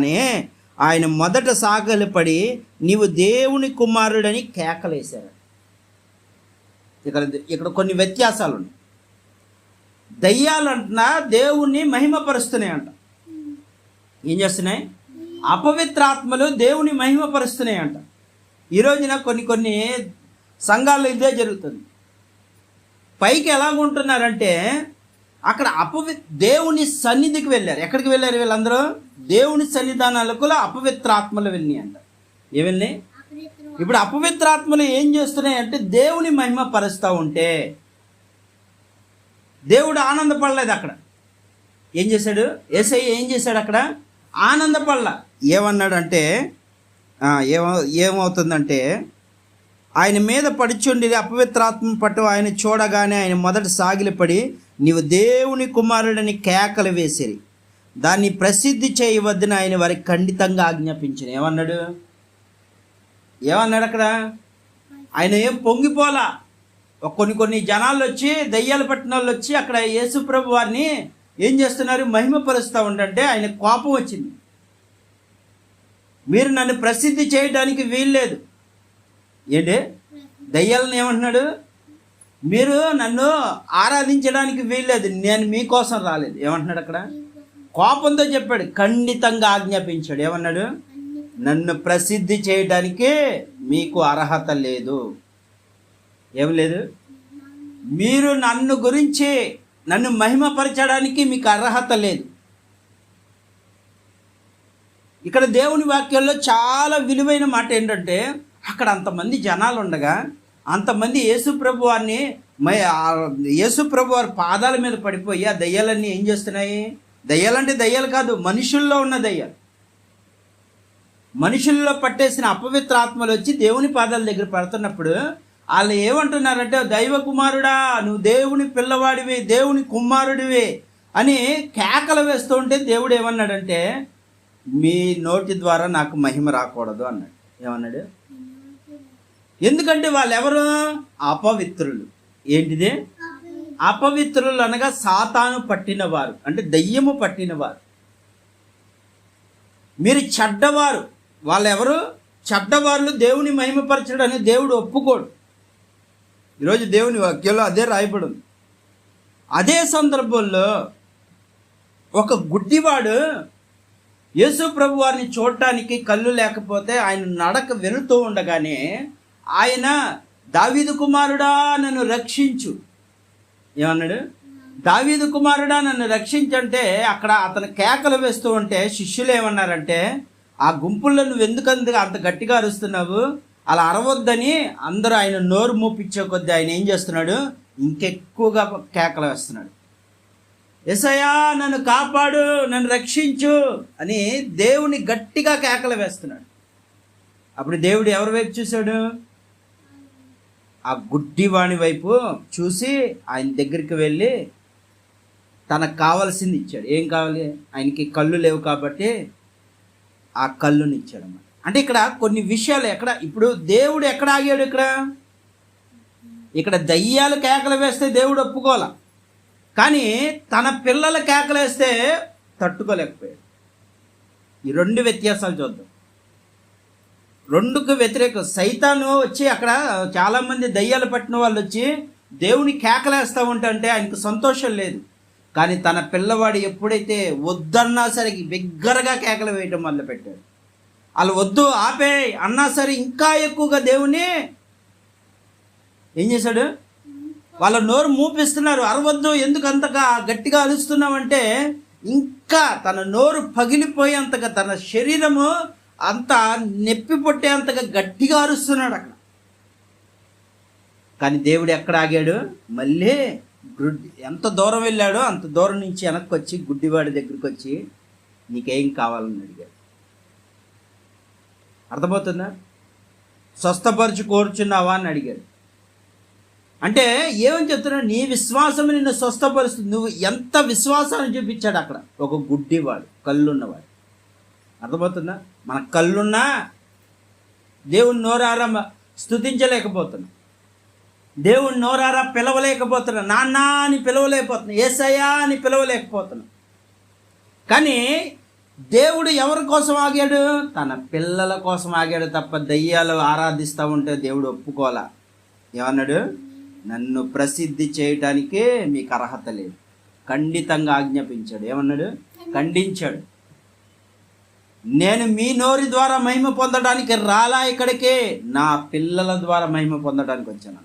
రాగానే ఆయన మొదట సాగలిపడి నీవు దేవుని కుమారుడని కేకలేశాడు. ఇక్కడ ఇక్కడ కొన్ని వ్యత్యాసాలు ఉన్నాయి దయ్యాలంటున్నా దేవుణ్ణి మహిమపరుస్తున్నాయి అంట. ఏం చేస్తున్నాయి? అపవిత్రాత్మలు దేవుని మహిమపరుస్తున్నాయి అంట. ఈ రోజున కొన్ని కొన్ని సంఘాల్లో ఇదే జరుగుతుంది. పైకి ఎలాగుంటున్నారంటే అక్కడ అపవి దేవుని సన్నిధికి వెళ్ళారు. ఎక్కడికి వెళ్ళారు వీళ్ళందరూ? దేవుని సన్నిధానాలకు అపవిత్రాత్మలు వెళ్ళినాయి అంట. ఏ వెళ్ళినాయి ఇప్పుడు అపవిత్రాత్మలు ఏం చేస్తున్నాయి అంటే దేవుని మహిమ పరుస్తూ ఉంటే దేవుడు ఆనందపడలేదు అక్కడ. ఏం చేశాడు? ఏసై ఏం చేశాడు అక్కడ? ఆనందపడల. ఏమన్నాడంటే ఏమ ఏమవుతుందంటే ఆయన మీద పడిచుండి అపవిత్రాత్మ పట్టు ఆయన చూడగానే ఆయన మొదట సాగిలపడి నీవు దేవుని కుమారుడని కేకలు వేసిరి. దాన్ని ప్రసిద్ధి చేయవద్దని ఆయన వారికి ఖండితంగా ఆజ్ఞాపించిన ఏమన్నాడు? ఏమన్నాడు అక్కడ? ఆయన ఏం పొంగిపోలా? కొన్ని కొన్ని జనాలు వచ్చి దయ్యాలు పట్టిన వాళ్ళు వచ్చి అక్కడ యేసుప్రభు వారిని ఏం చేస్తున్నారు? మహిమపరుస్తూ ఉండంటే ఆయన కోపం వచ్చింది. మీరు నన్ను ప్రసిద్ధి చేయడానికి వీల్లేదు. ఏంటి? దయ్యాలను ఏమంటున్నాడు? మీరు నన్ను ఆరాధించడానికి వీల్లేదు. నేను మీకోసం రాలేదు. ఏమంటున్నాడు అక్కడ? కోపంతో చెప్పాడు. ఖండితంగా ఆజ్ఞాపించాడు. ఏమన్నాడు? నన్ను ప్రసిద్ధి చేయడానికి మీకు అర్హత లేదు. ఏం లేదు? మీరు నన్ను గురించి నన్ను మహిమపరచడానికి మీకు అర్హత లేదు. ఇక్కడ దేవుని వాక్యంలో చాలా విలువైన మాట ఏంటంటే అక్కడ అంతమంది జనాలు ఉండగా అంతమంది యేసుప్రభు వారిని యేసు ప్రభు వారి పాదాల మీద పడిపోయి ఆ దయ్యాలన్నీ ఏం చేస్తున్నాయి? దయ్యాలంటే దయ్యాలు కాదు మనుషుల్లో ఉన్న దయ్యాలు. మనుషుల్లో పట్టేసిన అపవిత్ర ఆత్మలు వచ్చి దేవుని పాదాల దగ్గర పడుతున్నప్పుడు వాళ్ళు ఏమంటున్నారంటే దైవ కుమారుడా నువ్వు దేవుని పిల్లవాడివి దేవుని కుమారుడివి అని కేకలు వేస్తూ ఉంటే దేవుడు ఏమన్నాడంటే మీ నోటి ద్వారా నాకు మహిమ రాకూడదు అన్నాడు. ఏమన్నాడు? ఎందుకంటే వాళ్ళు ఎవరు అపవిత్రులు. ఏంటిది? అపవిత్రులు అనగా సాతాను పట్టినవారు. అంటే దయ్యము పట్టినవారు. మీరు చెడ్డవారు. వాళ్ళెవరు? చెడ్డవారులు చెడ్డవాళ్ళు దేవుని మహిమపరచడం అని దేవుడు ఒప్పుకోడు. ఈరోజు దేవుని వాక్యంలో అదే రాయబడింది. అదే సందర్భంలో ఒక గుడ్డివాడు యేసు ప్రభు వారిని చూడటానికి కళ్ళు లేకపోతే ఆయన నడక వెళుతూ ఉండగానే ఆయన దావీదు కుమారుడా నన్ను రక్షించు. ఏమన్నాడు? దావీదు కుమారుడా నన్ను రక్షించంటే అక్కడ అతను కేకలు వేస్తూ ఉంటే శిష్యులు ఏమన్నారంటే ఆ గుంపుల్లో నువ్వు ఎందుకందుకు అంత గట్టిగా అరుస్తున్నావు? అలా అరవద్దని అందరూ ఆయన నోరు మూపించే కొద్దీ ఆయన ఏం చేస్తున్నాడు? ఇంకెక్కువగా కేకలు వేస్తున్నాడు. ఎసయా నన్ను కాపాడు నన్ను రక్షించు అని దేవుని గట్టిగా కేకలు వేస్తున్నాడు. అప్పుడు దేవుడు ఎవరి వైపు చూశాడు? ఆ గుడ్డివాణి వైపు చూసి ఆయన దగ్గరికి వెళ్ళి తనకు కావాల్సింది ఇచ్చాడు. ఏం కావాలి? ఆయనకి కళ్ళు లేవు కాబట్టి ఆ కళ్ళుని ఇచ్చాడు అన్నమాట. అంటే ఇక్కడ కొన్ని విషయాలు ఎక్కడ ఇప్పుడు దేవుడు ఎక్కడ ఆగాడు ఇక్కడ? ఇక్కడ దయ్యాలు కేకలు వేస్తే దేవుడు ఒప్పుకోవాల? కానీ తన పిల్లల కేకలు వేస్తే తట్టుకోలేకపోయాడు. ఈ రెండు వ్యత్యాసాలు చూద్దాం. రెండుకు వ్యతిరేకం. సైతాను వచ్చి అక్కడ చాలామంది దయ్యాలు పట్టిన వాళ్ళు వచ్చి దేవుని కేకలేస్తూ ఉంటే ఆయనకు సంతోషం లేదు. కానీ తన పిల్లవాడు ఎప్పుడైతే వద్దన్నా సరే బిగ్గరగా కేకలు వేయటం మొదలుపెట్టాడు వాళ్ళు వద్దు ఆపే అన్నా సరే ఇంకా ఎక్కువగా దేవుని ఏం చేశాడు? వాళ్ళ నోరు మూపిస్తున్నారు. అరవద్దు ఎందుకు అంతగా గట్టిగా అరుస్తున్నామంటే ఇంకా తన నోరు పగిలిపోయేంతగా తన శరీరము అంత నెప్పి పొట్టేంతగా గట్టిగా అరుస్తున్నాడు అక్కడ. కానీ దేవుడు ఎక్కడ ఆగాడు? మళ్ళీ గుడ్డి ఎంత దూరం వెళ్ళాడో అంత దూరం నుంచి వెనక్కి వచ్చి గుడ్డివాడి దగ్గరికి వచ్చి నీకేం కావాలని అడిగాడు. అర్థమవుతుందా? స్వస్థపరచు కోరుచున్నావా అని అడిగాడు. అంటే ఏమని చెప్తున్నా నీ విశ్వాసం నిన్ను స్వస్థపరుస్తుంది. నువ్వు ఎంత విశ్వాసాన్ని చూపించాడు అక్కడ? ఒక గుడ్డివాడు కళ్ళున్నవాడు. అర్థమవుతుందా? మన కళ్ళున్నా దేవుని నోరారా స్థుతించలేకపోతున్నాం దేవుని నోరారా పిలవలేకపోతున్నా. నాన్న అని పిలవలేకపోతున్నా. ఏసయ్యా అని పిలవలేకపోతున్నా. కానీ దేవుడు ఎవరి కోసం ఆగాడు? తన పిల్లల కోసం ఆగాడు తప్ప దయ్యాలు ఆరాధిస్తూ ఉంటే దేవుడు ఒప్పుకోలా ఏమన్నాడు? నన్ను ప్రసిద్ధి చేయటానికే మీకు అర్హత లేదు. ఖండితంగా ఆజ్ఞాపించాడు. ఏమన్నాడు? ఖండించాడు. నేను మీ నోరి ద్వారా మహిమ పొందడానికి రాలా ఇక్కడికే? నా పిల్లల ద్వారా మహిమ పొందడానికి వచ్చాను.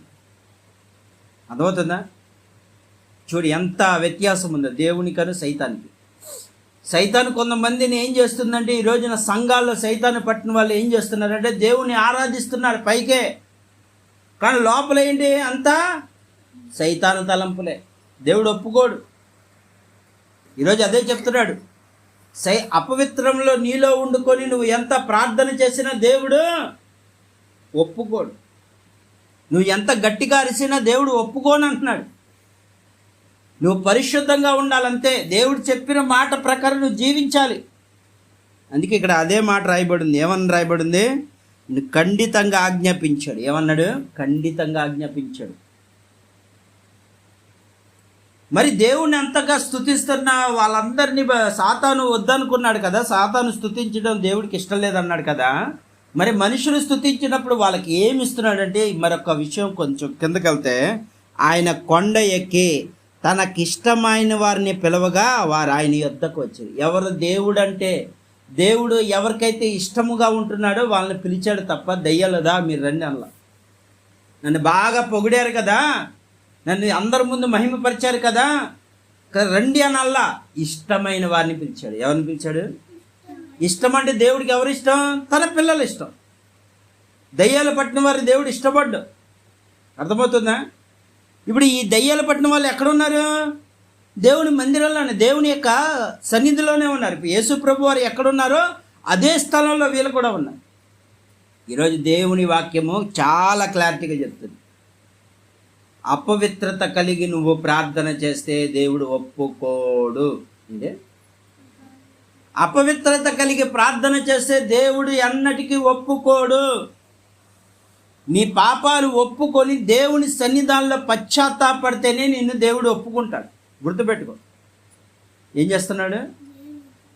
అర్థమవుతుందా? చూడు ఎంత వ్యత్యాసం ఉందో. దేవునికను సైతానికి. సైతాను కొంతమందిని ఏం చేస్తుందంటే ఈ రోజున సంఘాల్లో సైతాన్ని పట్టిన వాళ్ళు ఏం చేస్తున్నారంటే దేవుని ఆరాధిస్తున్నారు పైకే. కానీ లోపల ఏంటి? అంతా సైతాను తలంపులే. దేవుడు ఒప్పుకోడు. ఈరోజు అదే చెప్తున్నాడు. సై అపవిత్రంలో నీలో ఉండుకొని నువ్వు ఎంత ప్రార్థన చేసినా దేవుడు ఒప్పుకోడు. నువ్వు ఎంత గట్టిగా అరిసినా దేవుడు ఒప్పుకోను అంటున్నాడు నువ్వు పరిశుద్ధంగా ఉండాలంతే దేవుడు చెప్పిన మాట ప్రకారం నువ్వు జీవించాలి. అందుకే ఇక్కడ అదే మాట రాయబడింది. ఏమని రాయబడింది? నువ్వు ఖండితంగా ఆజ్ఞాపించాడు. ఏమన్నాడు? ఖండితంగా ఆజ్ఞాపించాడు. మరి దేవుణ్ణి అంతగా స్థుతిస్తున్న వాళ్ళందరినీ సాతాను వద్దనుకున్నాడు కదా సాతాను స్థుతించడం దేవుడికి ఇష్టం లేదన్నాడు కదా మరి మనుషులు స్థుతించినప్పుడు వాళ్ళకి ఏమి ఇస్తున్నాడంటే మరొక విషయం కొంచెం కిందకెళ్తే ఆయన కొండ ఎక్కి తనకిష్టమైన వారిని పిలవగా వారు ఆయన యొద్దకు వచ్చారు. ఎవరు దేవుడు అంటే దేవుడు ఎవరికైతే ఇష్టముగా ఉంటున్నాడో వాళ్ళని పిలిచాడు తప్ప దయ్యాలదా మీరు రండి అలా నన్ను బాగా పొగిడారు కదా నన్ను అందరి ముందు మహిమపరిచారు కదా? రండి అని అల్లా ఇష్టమైన వారిని పిలిచాడు. ఎవరిని పిలిచాడు? ఇష్టం అంటే దేవుడికి ఎవరు ఇష్టం? తన పిల్లలు ఇష్టం. దయ్యాలు పట్టిన వారిని దేవుడు ఇష్టపడ్డు. అర్థమవుతుందా? ఇప్పుడు ఈ దయ్యాలు పట్టిన వాళ్ళు ఎక్కడున్నారు? దేవుని మందిరంలోనే దేవుని యొక్క సన్నిధిలోనే ఉన్నారు. ఇప్పుడు యేసు ప్రభు వారు ఎక్కడున్నారో అదే స్థలంలో వీళ్ళు కూడా ఉన్నారు. ఈరోజు దేవుని వాక్యము చాలా క్లారిటీగా చెప్తుంది. అపవిత్రత కలిగి నువ్వు ప్రార్థన చేస్తే దేవుడు ఒప్పుకోడు. అంటే అపవిత్రత కలిగి ప్రార్థన చేస్తే దేవుడు ఎన్నటికీ ఒప్పుకోడు. నీ పాపాలు ఒప్పుకొని దేవుని సన్నిధానంలో పశ్చాత్తాపడితేనే నిన్ను దేవుడు ఒప్పుకుంటాడు. గుర్తుపెట్టుకో. ఏం చేస్తున్నాడు?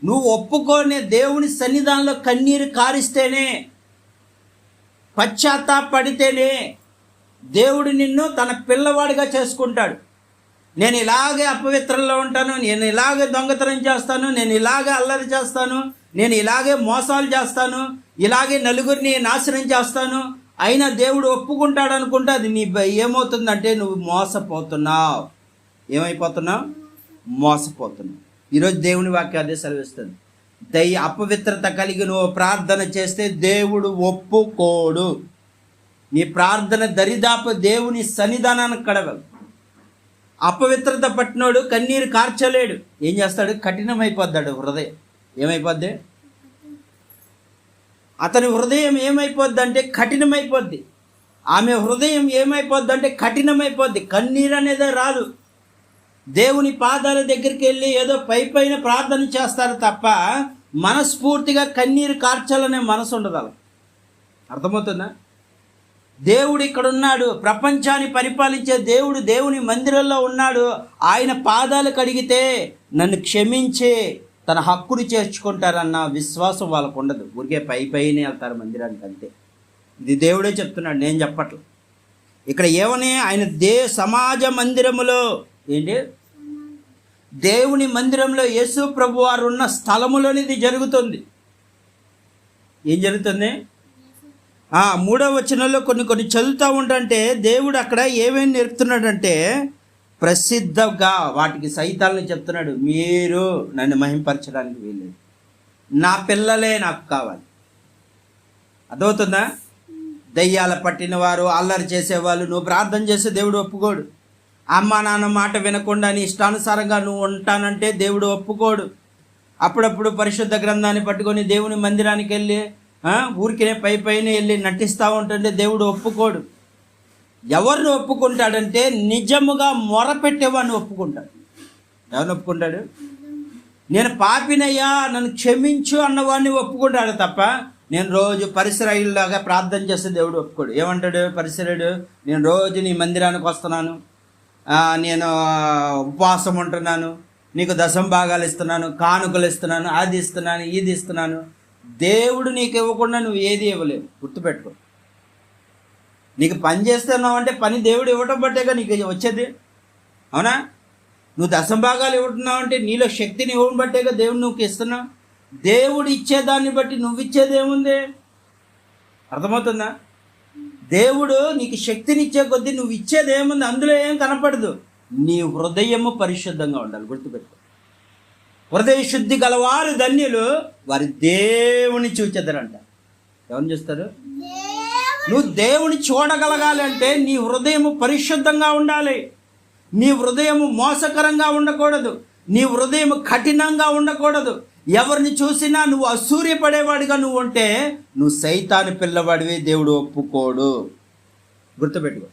నువ్వు ఒప్పుకొని దేవుని సన్నిధానంలో కన్నీరు కారిస్తేనే పశ్చాత్తాపడితేనే దేవుడు నిన్ను తన పిల్లవాడిగా చేసుకుంటాడు. నేను ఇలాగే అపవిత్రంలో ఉంటాను నేను ఇలాగే దొంగతనం చేస్తాను నేను ఇలాగే అల్లరి చేస్తాను నేను ఇలాగే మోసాలు చేస్తాను ఇలాగే నలుగురిని నాశనం చేస్తాను. అయినా దేవుడు ఒప్పుకుంటాడు అనుకుంటే అది నీ ఏమవుతుందంటే నువ్వు మోసపోతున్నావు. ఏమైపోతున్నావు? మోసపోతున్నావు. ఈరోజు దేవుని వాక్యం అదే సెలవిస్తుంది. దయ అపవిత్రత కలిగి నువ్వు ప్రార్థన చేస్తే దేవుడు ఒప్పుకోడు. నీ ప్రార్థన దరిదాపు దేవుని సన్నిధానానికి కడగలు అపవిత్రత పట్టినోడు కన్నీరు కార్చలేడు. ఏం చేస్తాడు? కఠినమైపోద్దాడు హృదయం. ఏమైపోద్ది? అతని హృదయం ఏమైపోద్ది అంటే కఠినమైపోద్ది. ఆమె హృదయం ఏమైపోద్ది అంటే కఠినమైపోద్ది. కన్నీరు అనేదే రాదు. దేవుని పాదాల దగ్గరికి వెళ్ళి ఏదో పై పైన ప్రార్థన చేస్తారు తప్ప మనస్ఫూర్తిగా కన్నీరు కార్చాలనే మనసు ఉండదు అలా అర్థమవుతుందా? దేవుడు ఇక్కడ ఉన్నాడు ప్రపంచాన్ని పరిపాలించే దేవుడు దేవుని మందిరంలో ఉన్నాడు. ఆయన పాదాలు కడిగితే నన్ను క్షమించే తన హక్కుని చేర్చుకుంటారన్న విశ్వాసం వాళ్ళకు ఉండదు. ఊరికే పై పైనే వెళ్తారు మందిరానికి అంతే. ఇది దేవుడే చెప్తున్నాడు. నేను చెప్పట్లేదు ఇక్కడ ఏమని? ఆయన దే సమాజ మందిరములో ఏంటి? దేవుని మందిరంలో యేసు ప్రభు వారు ఉన్న స్థలములోనిది జరుగుతుంది. ఏం జరుగుతుంది? ఆ మూడవ వచనంలో కొన్ని కొన్ని చదువుతూ ఉండంటే దేవుడు అక్కడ ఏమేమి నేర్పుతున్నాడంటే ప్రసిద్ధంగా వాటికి సైతాలను చెప్తున్నాడు. మీరు నన్ను మహింపరచడానికి వీల్లేదు. నా పిల్లలే నాకు కావాలి. అర్థమవుతుందా? దయ్యాల పట్టిన వారు అల్లరి చేసేవాళ్ళు నువ్వు ప్రార్థన చేస్తే దేవుడు ఒప్పుకోడు. అమ్మ నాన్న మాట వినకుండా నీ ఇష్టానుసారంగా నువ్వు ఉంటానంటే దేవుడు ఒప్పుకోడు. అప్పుడప్పుడు పరిశుద్ధ గ్రంథాన్ని పట్టుకొని దేవుని మందిరానికి వెళ్ళి ఊరికినే పై పైన వెళ్ళి నటిస్తూ ఉంటుంటే దేవుడు ఒప్పుకోడు. ఎవరిని ఒప్పుకుంటాడంటే నిజముగా మొరపెట్టేవాడిని ఒప్పుకుంటాడు. ఎవరిని ఒప్పుకుంటాడు? నేను పాపినయ్యా నన్ను క్షమించు అన్నవాడిని ఒప్పుకుంటాడు తప్ప నేను రోజు పరిసరాయిల్లాగా ప్రార్థన చేస్తే దేవుడు ఒప్పుకోడు. ఏమంటాడు పరిసరుడు నేను రోజు నీ మందిరానికి వస్తున్నాను. నేను ఉపవాసం ఉంటున్నాను. నీకు దశం భాగాలు ఇస్తున్నాను. కానుకలు ఇస్తున్నాను. అది ఇస్తున్నాను. ఇది ఇస్తున్నాను. దేవుడు నీకు ఇవ్వకుండా నువ్వు ఏది ఇవ్వలేవు. గుర్తుపెట్టుకో. నీకు పని చేస్తున్నావు అంటే పని దేవుడు ఇవ్వటం బట్టేగా నీకు వచ్చేది. అవునా? నువ్వు దశం భాగాలు ఇవ్వటున్నావు అంటే నీలో శక్తిని ఇవ్వడం బట్టేగా దేవుడు నువ్వు ఇస్తున్నావు. దేవుడు ఇచ్చేదాన్ని బట్టి నువ్వు ఇచ్చేది ఏముంది? అర్థమవుతుందా? దేవుడు నీకు శక్తిని ఇచ్చే కొద్దీ నువ్వు ఇచ్చేది ఏముంది? అందులో ఏం కనపడదు. నీ హృదయము పరిశుద్ధంగా ఉండాలి. గుర్తుపెట్టుకో. హృదయ శుద్ధి గలవారు ధన్యులు వారి దేవుని చూచెదరంట. ఎవరిని చూస్తారు? నువ్వు దేవుని చూడగలగాలి అంటే నీ హృదయము పరిశుద్ధంగా ఉండాలి. నీ హృదయము మోసకరంగా ఉండకూడదు. నీ హృదయం కఠినంగా ఉండకూడదు. ఎవరిని చూసినా నువ్వు అసూర్యపడేవాడిగా నువ్వు ఉంటే నువ్వు సైతాను పిల్లవాడివి దేవుడు ఒప్పుకోడు. గుర్తుపెట్టుకో.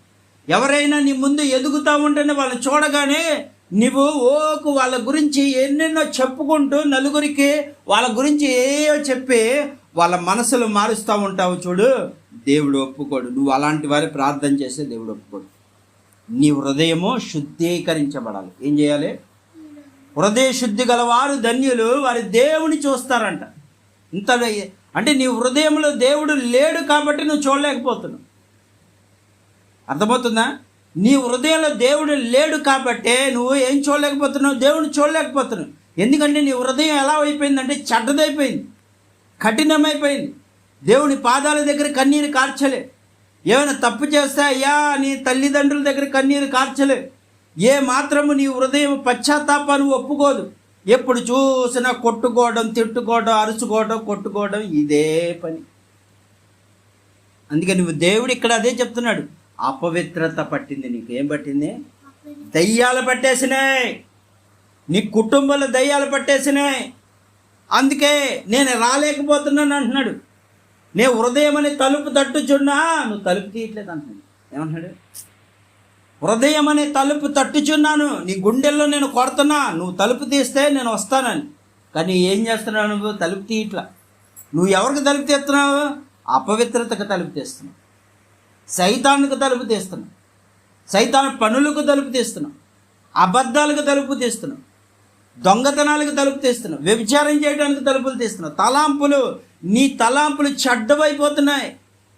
ఎవరైనా నీ ముందు ఎదుగుతా ఉంటేనే వాళ్ళు చూడగానే నువ్వు ఓకు వాళ్ళ గురించి ఎన్నెన్నో చెప్పుకుంటూ నలుగురికి వాళ్ళ గురించి ఏయో చెప్పి వాళ్ళ మనసులు మారుస్తూ ఉంటావు చూడు. దేవుడు ఒప్పుకోడు. నువ్వు అలాంటి వారి ప్రార్థన చేస్తే దేవుడు ఒప్పుకోడు. నీ హృదయము శుద్ధీకరించబడాలి. ఏం చేయాలి? హృదయ శుద్ధి గలవారు ధన్యులు వారి దేవుని చూస్తారంట. ఇంత అంటే నీ హృదయంలో దేవుడు లేడు కాబట్టి నువ్వు చూడలేకపోతున్నావు. అర్థమవుతుందా? నీ హృదయంలో దేవుడు లేడు కాబట్టే నువ్వు ఏం చూడలేకపోతున్నావు? దేవుడిని చూడలేకపోతున్నావు. ఎందుకంటే నీ హృదయం ఎలా అయిపోయిందంటే చెడ్డదైపోయింది కఠినమైపోయింది. దేవుని పాదాల దగ్గర కన్నీరు కార్చలే. ఏమైనా తప్పు చేస్తే అయ్యా నీ తల్లిదండ్రుల దగ్గర కన్నీరు కార్చలే. ఏ మాత్రము నీ హృదయం పశ్చాత్తాపాన్ని ఒప్పుకోదు. ఎప్పుడు చూసినా కొట్టుకోవడం తిట్టుకోవడం అరుచుకోవడం కొట్టుకోవడం ఇదే పని. అందుకని నువ్వు దేవుడు ఇక్కడ అదే చెప్తున్నాడు. అపవిత్రత పట్టింది. నీకు ఏం పట్టింది? దయ్యాలు పట్టేసినాయి. నీ కుటుంబంలో దయ్యాలు పట్టేసినాయి. అందుకే నేను రాలేకపోతున్నాను అంటున్నాడు. నే హృదయం అని తలుపు తట్టుచున్నా. నువ్వు తలుపు తీయట్లేదు అంటున్నాడు. ఏమంటున్నాడు? హృదయం అనే తలుపు తట్టుచున్నాను. నీ గుండెల్లో నేను కొడుతున్నా. నువ్వు తలుపు తీస్తే నేను వస్తానని. కానీ ఏం చేస్తున్నావు నువ్వు? తలుపు తీయట్లా. నువ్వు ఎవరికి తలుపు తీస్తున్నావు? అపవిత్రతకు తలుపు తీస్తున్నావు. సైతానికి తలుపు తీస్తున్నాం. సైతాన్ పనులకు తలుపు తీస్తున్నాం. అబద్ధాలకు తలుపు తీస్తున్నాం. దొంగతనాలకు తలుపు తీస్తున్నాం. వ్యభిచారం చేయడానికి తలుపులు తీస్తున్నాం. తలాంపులు నీ తలాంపులు చెడ్డవైపోతున్నాయి.